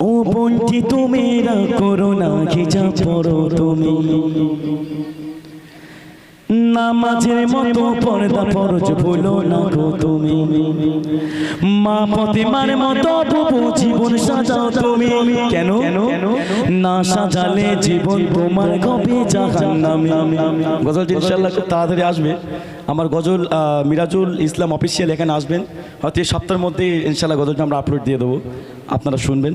ও বন্টি তুমি না করো না ঘিচা পড়ো তুমি। নামাজের মতো পর্দা ফরজ ভুলো না গো তুমি। মা ফতেমার মতো বুবু জীবন সাজাও তুমি। কেন? না সাজালে জীবন তোমার কবে জাহান্নামে? গজল ইনশাআল্লাহ তাড়াতাড়ি আসবে। আমার গজল মিরাজুল ইসলাম অফিসিয়াল এখানে আসবেন। হয়তো এই সপ্তাহের মধ্যে ইনশাআল্লাহ গজলটা আমরা আপলোড দিয়ে দেবো। আপনারা শুনবেন।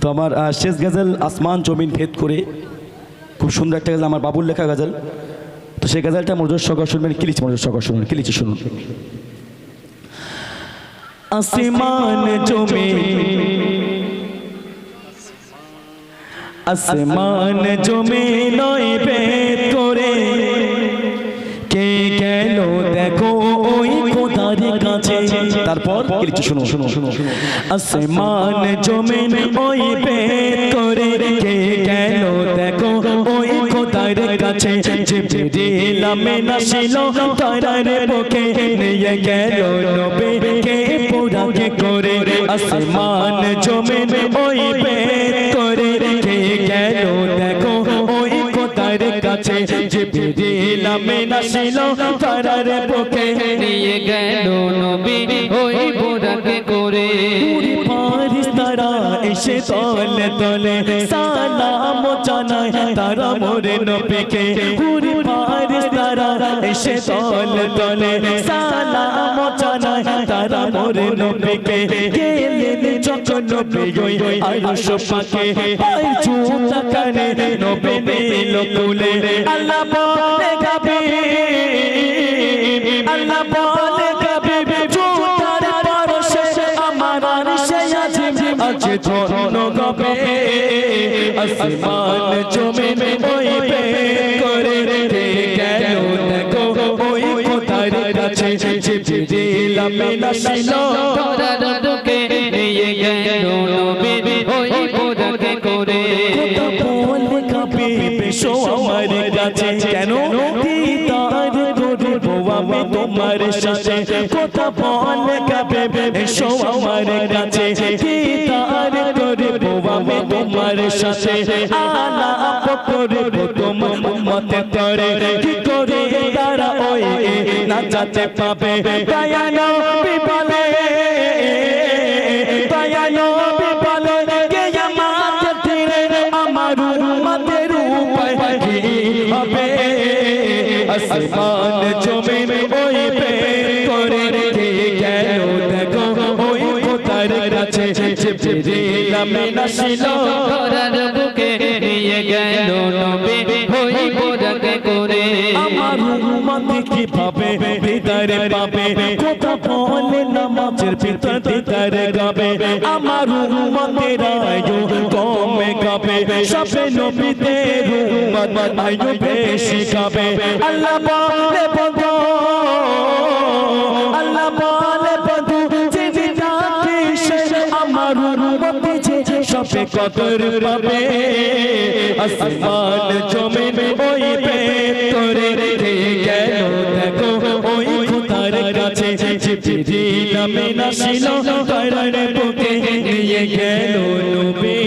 তো আমার শেষ গজল আসমান জমিন ভেদ করে। খুব সুন্দর একটা গজল, আমার বাবুর লেখা গজল। তো সেই গজলটা মনোযোগ সহকারে শুনবেন, কি লিখছি মনোযোগ সহকারে শুনুন কি লিখছি শুনুন। আসমান জমে আসমান জমে নয় ভেদ করে কে গেল দেখো ওই খোদার কাছে। তারপর কি লিখছি শুনুন শুনুন শুনুন আসমান জমে ওই ভেদ করে কে গেল দেখো খোদার কাছে জিবরিল আমিনা ছিল তারার বুকে নিয়ে গেল নবে কে পুরা কে করে আসমান জমে ওই ভেদ করে কে গেল দেখো ওই খোদার কাছে জিবরিল আমিনা ছিল তারার বুকে নিয়ে গেল নবী ওই বোরাকে করে পুরি পারিস তারা এসে তলে তলে সালাম জানায় তারা মোরে নবীকে পুরি পারিস তারা এসে তলে তলে সালাম জানায়। তারা মোরে নবীকে গেলেন যখন নবী ওই আরশ পাকে। পাই চুতা কানে নবী দিল কুলে। আল্লাহ বলে গাবে আল্লাহ বলে গাবে চুতার পরশে আমার আরশে আছে আজ ধন্য গবে। আসমান আমিনা ছিল ধরার বুকে নিয়ে গেল নবী ওই বোরাকে করে বলে কাঁপে বেশো আমার আমি তোমার সাথে কথা বলে আমি তোমার মতে কি করে তারা ওই না যাতে পাবে। দয়ানো বিপলে দয়ানো বিপলে, কে আমার তীরে আমার উম্মতের উপায় কি হবে? আসমান জমিন ওই পে করে কে গেল। দেখো, ওই কোতার কাছে জিবরিল আমিনা ছিল ধরার বুকে নিয়ে গেল নবী। আমার উম্মত কীভাবে ভিতরে পাবে কথা বলে নামাজের ভিতর ভিতরে গাবে। আমার উম্মতের আয়ু কমে গাবে সবে নবীদের উম্মত আয়ু বেশি গাবে আল্লাহ বলে, বন্ধু, আল্লাহ বলে, বন্ধু, যে ডাকিস আমার উম্মত সবে কদর পাবে। আসমান, জমিন, ওই জিবরিল আমিনা ছিল তারার বুকে। নিয়ে গেল নবীকে